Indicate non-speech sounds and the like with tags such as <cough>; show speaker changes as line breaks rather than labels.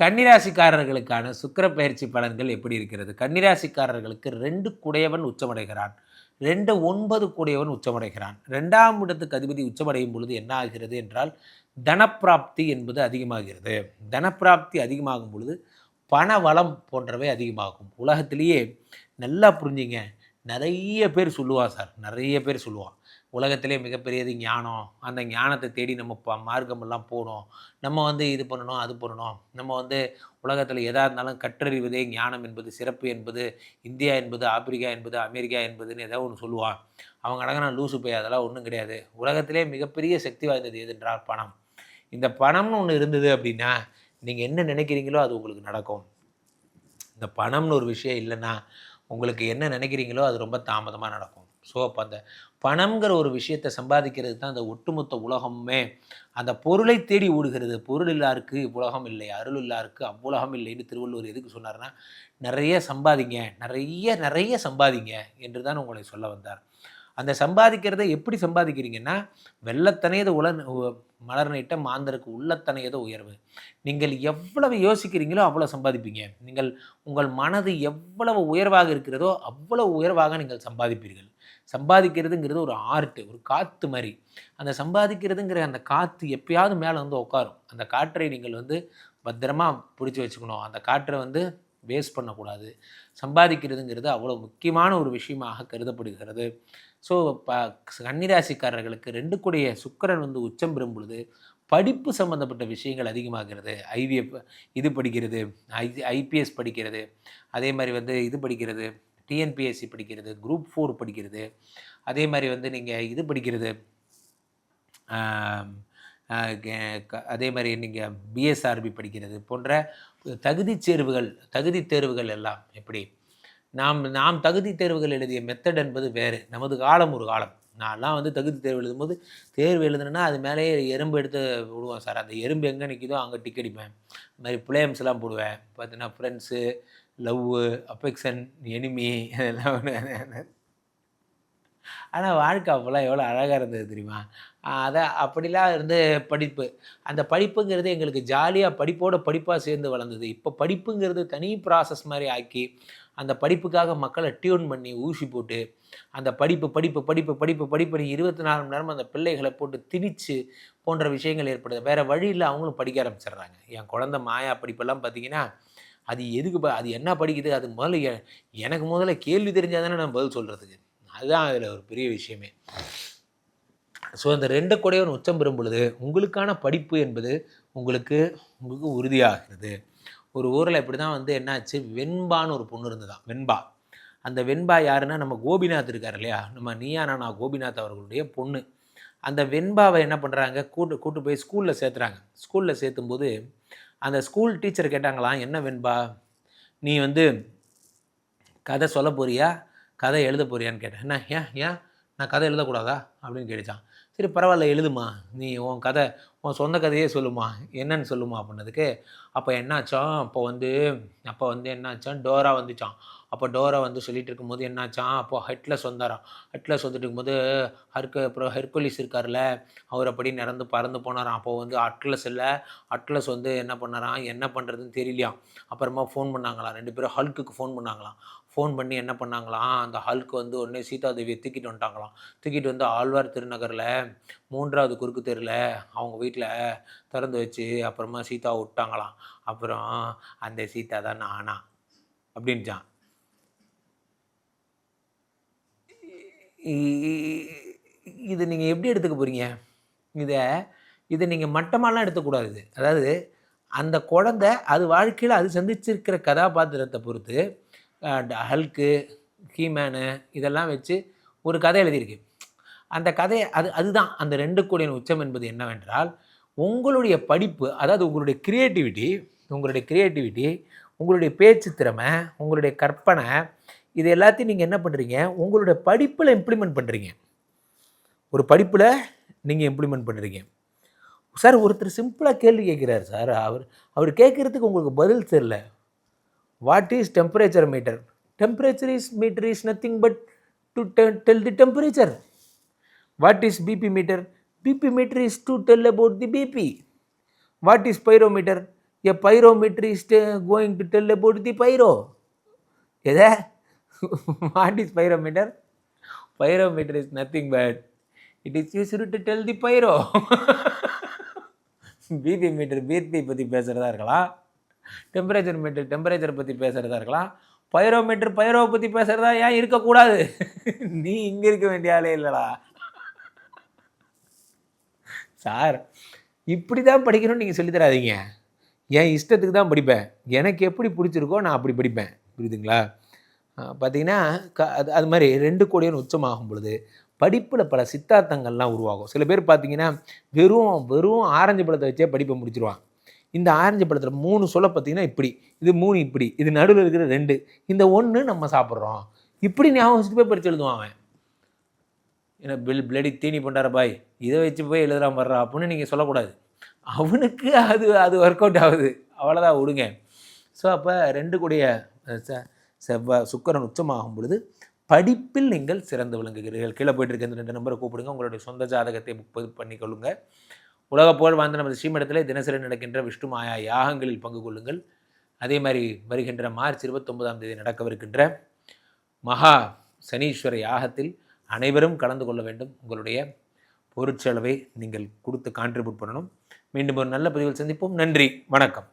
கன்னிராசிக்காரர்களுக்கான சுக்கிர பயிற்சி பலன்கள் எப்படி இருக்கிறது? கன்னிராசிக்காரர்களுக்கு ரெண்டு குடையவன் உச்சமடைகிறான். ரெண்டு ஒன்பது குடையவன் உச்சமடைகிறான். ரெண்டாம் இடத்துக்கு அதிபதி உச்சமடையும் பொழுது என்ன ஆகிறது என்றால் தனப்பிராப்தி என்பது அதிகமாகிறது. தனப்பிராப்தி அதிகமாகும் பொழுது பண வளம் போன்றவை அதிகமாகும். உலகத்திலேயே நல்லா புரிஞ்சிங்க. நிறைய பேர் சொல்லுவான் சார். நிறைய பேர் சொல்லுவான் உலகத்திலே மிகப்பெரியது ஞானம். அந்த ஞானத்தை தேடி நம்ம ப மார்க்கமெல்லாம் போகணும். நம்ம வந்து இது பண்ணணும் அது பண்ணணும். நம்ம வந்து உலகத்தில் எதாக இருந்தாலும் கற்றறிவதே ஞானம் என்பது சிறப்பு என்பது இந்தியா என்பது ஆப்பிரிக்கா என்பது அமெரிக்கா என்பதுன்னு ஏதோ ஒன்று சொல்லுவான். அவங்க அடங்கினா லூசு போய் அதெல்லாம் ஒன்றும் கிடையாது. உலகத்திலே மிகப்பெரிய சக்தி வாய்ந்தது எது என்றால் பணம். இந்த பணம்னு ஒன்று இருந்தது அப்படின்னா நீங்கள் என்ன நினைக்கிறீங்களோ அது உங்களுக்கு நடக்கும். இந்த பணம்னு ஒரு விஷயம் இல்லைன்னா உங்களுக்கு என்ன நினைக்கிறீங்களோ அது ரொம்ப தாமதமாக நடக்கும். ஸோ அப்போ அந்த பணம்ங்கிற ஒரு விஷயத்தை சம்பாதிக்கிறது தான் அந்த ஒட்டுமொத்த உலகமுமே. அந்த பொருளை தேடி ஓடுகிறது. பொருள் இல்லாருக்கு உலகம் இல்லை அருள் இல்லாருக்கு அவ்வுலகம் இல்லைன்னு திருவள்ளுவர் எதுக்கு சொன்னார்னா நிறைய சம்பாதிங்க நிறைய நிறைய சம்பாதிங்க என்று தான் உங்களை சொல்ல வந்தார். அந்த சம்பாதிக்கிறதை எப்படி சம்பாதிக்கிறீங்கன்னா வெள்ளத்தனையது உல மலர் நீட்ட மாந்தருக்கு உள்ளத்தனையது உயர்வு. நீங்கள் எவ்வளவு யோசிக்கிறீங்களோ அவ்வளோ சம்பாதிப்பீங்க. நீங்கள் உங்கள் மனது எவ்வளவு உயர்வாக இருக்கிறதோ அவ்வளவு உயர்வாக நீங்கள் சம்பாதிப்பீர்கள். சம்பாதிக்கிறதுங்கிறது ஒரு ஆர்ட்டு ஒரு காற்று மாதிரி. அந்த சம்பாதிக்கிறதுங்கிற அந்த காற்று எப்பயாவது மேலே வந்து உட்காரும் அந்த காற்றை நீங்கள் வந்து பத்திரமா பிடிச்சி வச்சுக்கணும். அந்த காற்றை வந்து வேஸ்ட் பண்ணக்கூடாது. சம்பாதிக்கிறதுங்கிறது அவ்வளோ முக்கியமான ஒரு விஷயமாக கருதப்படுகிறது. ஸோ ப கன்னிராசிக்காரர்களுக்கு ரெண்டு கூடிய சுக்கிரன் வந்து உச்சம் பெறும் பொழுது படிப்பு சம்மந்தப்பட்ட விஷயங்கள் அதிகமாகிறது. ஐவிஎஃப் இது படிக்கிறது ஐ ஐபிஎஸ் படிக்கிறது அதே மாதிரி வந்து இது படிக்கிறது டிஎன்பிஎஸ்சி படிக்கிறது குரூப் ஃபோர் படிக்கிறது அதே மாதிரி வந்து நீங்கள் இது படிக்கிறது க- அதே மாதிரி நீங்கள் பிஎஸ்ஆர்பி படிக்கிறது போன்ற தகுதி தேர்வுகள் தகுதி தேர்வுகள் எல்லாம் எப்படி? நாம் நாம் தகுதி தேர்வுகள் எழுதிய மெத்தட் என்பது வேறு. நமது காலம் ஒரு காலம். நான்லாம் வந்து தகுதி தேர்வு எழுதும்போது தேர்வு எழுதுனேன்னா அது மேலேயே எறும்பு எடுத்து விடுவோம் சார். அந்த எறும்பு எங்கே நிற்கிதோ அங்கே டிக்கெடிப்பேன் இந்த மாதிரி பிளேம்ஸ்லாம் போடுவேன். பார்த்தீங்கன்னா ஃப்ரெண்ட்ஸு லவ்வு அஃபெக்ஷன் எனிமி அதெல்லாம் ஆனால் வாழ்க்கை அப்போல்லாம் எவ்வளோ அழகாக இருந்தது தெரியுமா? அதை அப்படிலாம் இருந்து படிப்பு. அந்த படிப்புங்கிறது எங்களுக்கு ஜாலியாக படிப்போட படிப்பாக சேர்ந்து வளர்ந்தது. இப்போ படிப்புங்கிறது தனி ப்ராசஸ் மாதிரி ஆக்கி அந்த படிப்புக்காக மக்களை டியூன் பண்ணி ஊசி போட்டு அந்த படிப்பு படிப்பு படிப்பு படிப்பு படிப்பு இருபத்தி நாலு மணி நேரம் அந்த பிள்ளைகளை போட்டு திணிச்சு போன்ற விஷயங்கள் ஏற்படுது. வேறு வழியில் அவங்களும் படிக்க ஆரம்பிச்சிடுறாங்க. என் குழந்த மாயா படிப்பெல்லாம் பார்த்தீங்கன்னா அது எதுக்கு ப- அது என்ன படிக்குது? அது முதல்ல எனக்கு முதல்ல கேள்வி தெரிஞ்சால் தானே நான் பதில் சொல்கிறதுக்கு அதுதான் அதில் ஒரு பெரிய விஷயமே. ஸோ அந்த ரெண்டு கொடையவன் உச்சம் பெறும் பொழுது உங்களுக்கான படிப்பு என்பது உங்களுக்கு உங்களுக்கு உறுதியாகிறது. ஒரு ஊரில் இப்படி தான் வந்து என்னாச்சு? வெண்பான்னு ஒரு பொண்ணு இருந்ததாம் வெண்பா. அந்த வெண்பா யாருன்னா நம்ம கோபிநாத் இருக்கார் இல்லையா? நம்ம நீயா நானா கோபிநாத் அவர்களுடைய பொண்ணு. அந்த வெண்பாவை என்ன பண்ணுறாங்க கூட்டு கூட்டு போய் ஸ்கூலில் சேர்த்துறாங்க. ஸ்கூலில் சேர்த்தும்போது அந்த ஸ்கூல் டீச்சர் கேட்டாங்களாம் என்ன வெண்பா நீ வந்து கதை சொல்ல போறியா? கதை எழுத போறியான்னு கேட்டேன். என்ன ஏன் ஏன்? நான் கதை எழுதக்கூடாதா அப்படின்னு கேட்டுச்சான். சரி பரவாயில்ல எழுதுமா. நீ உன் கதை உன் சொந்த கதையே சொல்லுமா? என்னன்னு சொல்லுமா அப்படின்னதுக்கு அப்போ என்னாச்சான் அப்போ வந்து அப்போ வந்து என்னாச்சான் டோரா வந்துச்சான் அப்போ டோரா வந்து சொல்லிட்டு இருக்கும்போது என்னாச்சான் அப்போ ஹெட்லஸ் வந்தாராம் ஹெட்லஸ் வந்துட்டு இருக்கும்போது ஹர்க அப்புறம் ஹெர்குலிஸ் இருக்கார்ல அவர் அப்படி நடந்து பறந்து போனாராம். அப்போ வந்து அட்லஸ் இல்லை அட்லஸ் வந்து என்ன பண்ணாராம்? என்ன பண்ணுறதுன்னு தெரியலையாம். அப்புறமா ஃபோன் பண்ணாங்களாம். ரெண்டு பேரும் ஹல்க்குக்கு ஃபோன் பண்ணாங்களாம். ஃபோன் பண்ணி என்ன பண்ணாங்களாம்? அந்த ஹல்க் வந்து உடனே சீதாதேவியை தூக்கிட்டு வந்துட்டாங்களாம். தூக்கிட்டு வந்து ஆழ்வார் திருநகரில் மூன்றாவது குறுக்கு தெருவில் அவங்க வீட்டில் திறந்து வச்சு அப்புறமா சீதாவை விட்டாங்களாம். அப்புறம் அந்த சீதா தான் நானா அப்படின்ச்சான் இது நீங்கள் எப்படி எடுத்துக்க போகிறீங்க இதை இதை நீங்கள் மட்டமாலாம் எடுத்துக்கூடாது அதாவது அந்த குழந்தை அது வாழ்க்கையில் அது சந்திச்சிருக்கிற கதாபாத்திரத்தை பொறுத்து ஹல்கு ஹல்க்கு ஹீமேனு இதெல்லாம் வச்சு ஒரு கதை எழுதியிருக்கு. அந்த கதை அது அதுதான். அந்த ரெண்டு கோடியின் உச்சம் என்பது என்னவென்றால் உங்களுடைய படிப்பு அதாவது உங்களுடைய கிரியேட்டிவிட்டி உங்களுடைய கிரியேட்டிவிட்டி உங்களுடைய பேச்சு திறமை உங்களுடைய கற்பனை இது எல்லாத்தையும் நீங்கள் என்ன பண்ணுறீங்க உங்களுடைய படிப்பில் இம்ப்ளிமெண்ட் பண்ணுறீங்க ஒரு படிப்பில் நீங்கள் இம்ப்ளிமெண்ட் பண்ணுறீங்க சார் ஒருத்தர் சிம்பிளாக கேள்வி கேட்குறாரு சார். அவர் அவர் கேட்குறதுக்கு உங்களுக்கு பதில் தெரியல. What is temperature meter temperature is meter is nothing but to tell the temperature what is BP meter BP meter is to tell about the BP what is pyrometer a pyrometrist going to tell about the pyro எதே what is pyrometer pyrometer is nothing but it is use to tell the pyro BP meter BP பற்றி பேசுகிறதா இருக்கலாம். Temperature meter temperature பற்றி பேசுகிறதா இருக்கலாம். பைரோ metre பைரோவை பற்றி பேசுகிறதா ஏன் இருக்கக்கூடாது? <laughs> நீ இங்கே இருக்க வேண்டிய ஆளே இல்லைடா. சார் இப்படி தான் படிக்கணும்னு நீங்கள் சொல்லித் தராதீங்க. என் இஷ்டத்துக்கு தான் படிப்பேன். எனக்கு எப்படி பிடிச்சிருக்கோ நான் அப்படி படிப்பேன். புரியுதுங்களா? பார்த்தீங்கன்னா க அது அது மாதிரி ரெண்டு கோடியோன்னு உச்சமாகும் பொழுது படிப்பில் பல சித்தார்த்தங்கள்லாம் உருவாகும். சில பேர் பார்த்தீங்கன்னா வெறும் வெறும் ஆரஞ்சு பழத்தை வச்சே படிப்பை முடிச்சிருவான் இந்த ஆரஞ்சு பழத்தில் மூணு சொல்ல பார்த்தீங்கன்னா இப்படி இது மூணு இப்படி இது நடுவில் இருக்கிற ரெண்டு. இந்த ஒன்று நம்ம சாப்பிட்றோம். இப்படி ஞாபகம் வச்சுட்டு போய் படிச்சு எழுதுவான் அவன். ஏன்னா பில் பிளடி தீனி பண்டார பாய் இதை வச்சு போய் எழுதுறான் வர்றா அப்படின்னு நீங்கள் சொல்லக்கூடாது. அவனுக்கு அது அது ஒர்க் அவுட் ஆகுது. அவ்வளோதான் விடுங்க. ஸோ அப்போ ரெண்டு கூடிய செவ்வாய் சுக்கரன் உச்சமாகும் பொழுது படிப்பில் நீங்கள் சிறந்து விளங்குகிறீர்கள். கீழே போயிட்டு இருக்க இந்த ரெண்டு நம்பரை கூப்பிடுங்க. உங்களுடைய சொந்த ஜாதகத்தை புக் பண்ணிக்கொள்ளுங்க. உலக புகழ் வாழ்ந்த நமது ஸ்ரீமடத்தில் தினசரி நடக்கின்ற விஷ்ணு மாயா யாகங்களில் பங்கு கொள்ளுங்கள். அதே மாதிரி வருகின்ற மார்ச் இருபத்தொன்பதாம் தேதி நடக்கவிருக்கின்ற மகா சனீஸ்வர யாகத்தில் அனைவரும் கலந்து கொள்ள வேண்டும். உங்களுடைய பொருட்செலவை நீங்கள் கொடுத்து கான்ட்ரிபியூட் பண்ணணும். மீண்டும் ஒரு நல்ல பதிவில் சந்திப்போம். நன்றி. வணக்கம்.